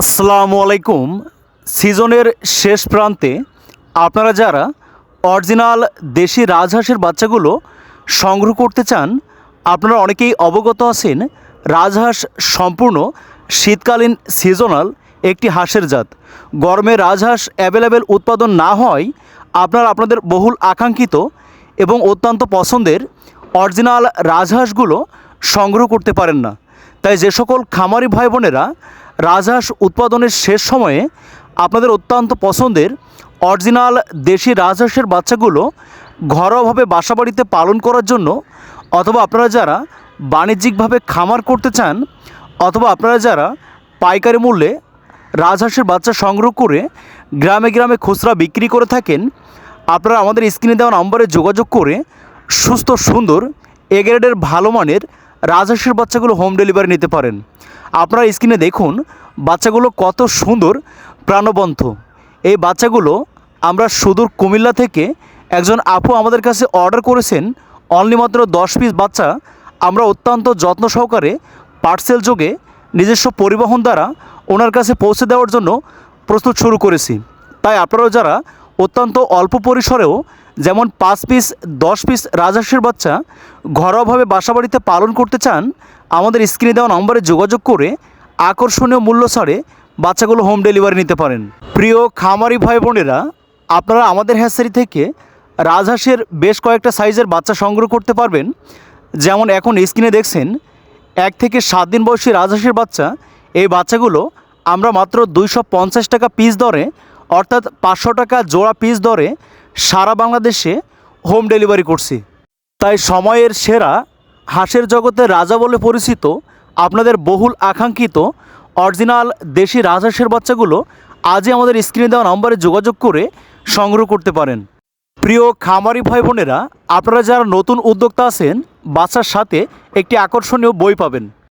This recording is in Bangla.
আসসালামু আলাইকুম। সিজনের শেষ প্রান্তে আপনারা যারা অরিজিনাল দেশি রাজহাঁসের বাচ্চাগুলো সংগ্রহ করতে চান, আপনারা অনেকেই অবগত আছেন, রাজহাঁস সম্পূর্ণ শীতকালীন সিজনাল একটি হাঁসের জাত। গরমে রাজহাঁস অ্যাভেলেবেল উৎপাদন না হয়, আপনারা আপনাদের বহুল আকাঙ্ক্ষিত এবং অত্যন্ত পছন্দের অরিজিনাল রাজহাঁসগুলো সংগ্রহ করতে পারেন না। তাই যে সকল খামারি ভাই বোনেরা রাজহাঁস উৎপাদনের শেষ সময়ে আপনাদের অত্যন্ত পছন্দের অরিজিনাল দেশি রাজহাঁসের বাচ্চাগুলো ঘরোয়াভাবে বাসাবাড়িতে পালন করার জন্য অথবা আপনারা যারা বাণিজ্যিকভাবে খামার করতে চান অথবা আপনারা যারা পাইকারি মূল্যে রাজহাঁসের বাচ্চা সংগ্রহ করে গ্রামে গ্রামে খুচরা বিক্রি করে থাকেন, আপনারা আমাদের স্ক্রিনে দেওয়া নম্বরে যোগাযোগ করে সুস্থ, সুন্দর এগ্রেডের ভালো মানের রাজহাঁসের বাচ্চাগুলো হোম ডেলিভারি নিতে পারেন। আপনারা স্ক্রিনে দেখুন, বাচ্চাগুলো কত সুন্দর প্রাণবন্ত। এই বাচ্চাগুলো আমরা সুদূর কুমিল্লা থেকে একজন আপু আমাদের কাছে অর্ডার করেছেন অনলি মাত্র দশ পিস বাচ্চা। আমরা অত্যন্ত যত্ন সহকারে পার্সেল যোগে নিজস্ব পরিবহন দ্বারা ওনার কাছে পৌঁছে দেওয়ার জন্য প্রস্তুত শুরু করেছি। তাই আপনারাও যারা অত্যন্ত অল্প পরিসরেও যেমন পাঁচ পিস দশ পিস রাজহাঁসের বাচ্চা ঘরোয়াভাবে বাসাবাড়িতে পালন করতে চান আমাদের স্ক্রিনে দেওয়া নম্বরে যোগাযোগ করে আকর্ষণীয় মূল্য ছাড়ে বাচ্চাগুলো হোম ডেলিভারি নিতে পারেন। প্রিয় খামারি ভাই বোনেরা, আপনারা আমাদের হ্যাসারি থেকে রাজহাঁসের বেশ কয়েকটা সাইজের বাচ্চা সংগ্রহ করতে পারবেন। যেমন এখন স্ক্রিনে দেখছেন, এক থেকে সাত দিন বয়সী রাজহাঁসের বাচ্চা। এই বাচ্চাগুলো আমরা মাত্র দুইশো পঞ্চাশ টাকা পিস দরে, অর্থাৎ পাঁচশো টাকা জোড়া পিস দরে সারা বাংলাদেশে হোম ডেলিভারি করছি। তাই সময়ের সেরা হাঁসের জগতে রাজা বলে পরিচিত, আপনাদের বহুল আকাঙ্ক্ষিত, অরিজিনাল দেশি রাজহাঁসের বাচ্চাগুলো আজই আমাদের স্ক্রিনে দেওয়া নম্বরে যোগাযোগ করে সংগ্রহ করতে পারেন। প্রিয় খামারি ভাই বোনেরা, আপনারা যারা নতুন উদ্যোক্তা আছেন, বাচ্চার সাথে একটি আকর্ষণীয় বই পাবেন।